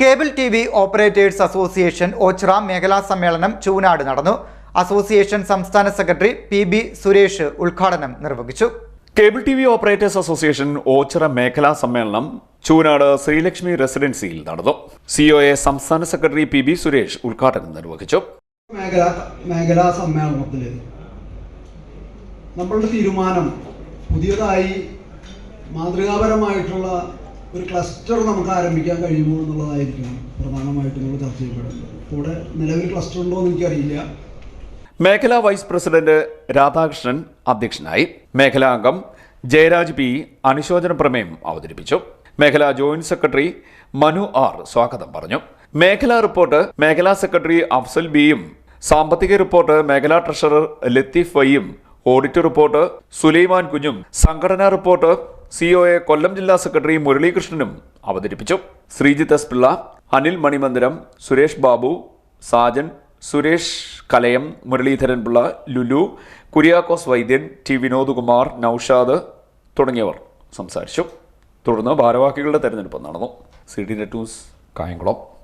Cable T V operators association Oachira മേഖലാ സമ്മേളനം ചൂനാട് നടന്നു. അസോസിയേഷൻ സംസ്ഥാന സെക്രട്ടറി പി ബി സുരേഷ് ഉദ്ഘാടനം നിർവഹിച്ചു. Cable T V operators association Oachira മേഖലാ സമ്മേളനം ചൂനാട് ശ്രീലക്ഷ്മി റെസിഡൻസിയിൽ നടന്നു. സിഒഎ സംസ്ഥാന സെക്രട്ടറി പി ബി സുരേഷ് ഉദ്ഘാടനം നിർവഹിച്ചു. മേഖല മേഖലാ സമ്മേളനത്തിൽ നമ്മളുടെ തീരുമാനം പുതിയതായി മാതൃകാപരമായിട്ടുള്ള ഒരു ക്ലസ്റ്റർ നമുക്ക് ആരംഭിക്കാൻ കഴിയുമോ എന്നുള്ളതായിരിക്കും പ്രധാനമായിട്ടും നമ്മൾ ചർച്ച ചെയ്യപ്പെടുന്നത് കൂടെ നിലവിൽ ക്ലസ്റ്റർ ഉണ്ടോ എന്ന് എനിക്കറിയില്ല. മേഖലാ വൈസ് പ്രസിഡന്റ് രാധാകൃഷ്ണൻ അധ്യക്ഷനായി. മേഖലാ അംഗം ജയരാജ് പി അനുശോചന പ്രമേയം അവതരിപ്പിച്ചു. മേഖലാ ജോയിന്റ് സെക്രട്ടറി മനു ആർ സ്വാഗതം പറഞ്ഞു. മേഖലാ റിപ്പോർട്ട് മേഖലാ സെക്രട്ടറി അഫ്സൽ ബിയും സാമ്പത്തിക റിപ്പോർട്ട് മേഖലാ ട്രഷറർ ലത്തീഫ് വൈയും ഓഡിറ്റ് റിപ്പോർട്ട് സുലൈമാൻ കുഞ്ഞും സംഘടനാ റിപ്പോർട്ട് സിഒഎ കൊല്ലം ജില്ലാ സെക്രട്ടറി മുരളീകൃഷ്ണനും അവതരിപ്പിച്ചു. ശ്രീജിത്ത് എസ് പിള്ള അനിൽ മണിമന്ദിരം സുരേഷ് ബാബു സാജൻ സുരേഷ് കലയം മുരളീധരൻ പിള്ള ലുലു കുര്യാക്കോസ് വൈദ്യൻ ടി വിനോദ്കുമാർ നൌഷാദ് തുടങ്ങിയവർ സംസാരിച്ചു. തുടർന്ന് ഭാരവാഹികളുടെ തെരഞ്ഞെടുപ്പ് നടന്നു. C D net news Kayamkulam.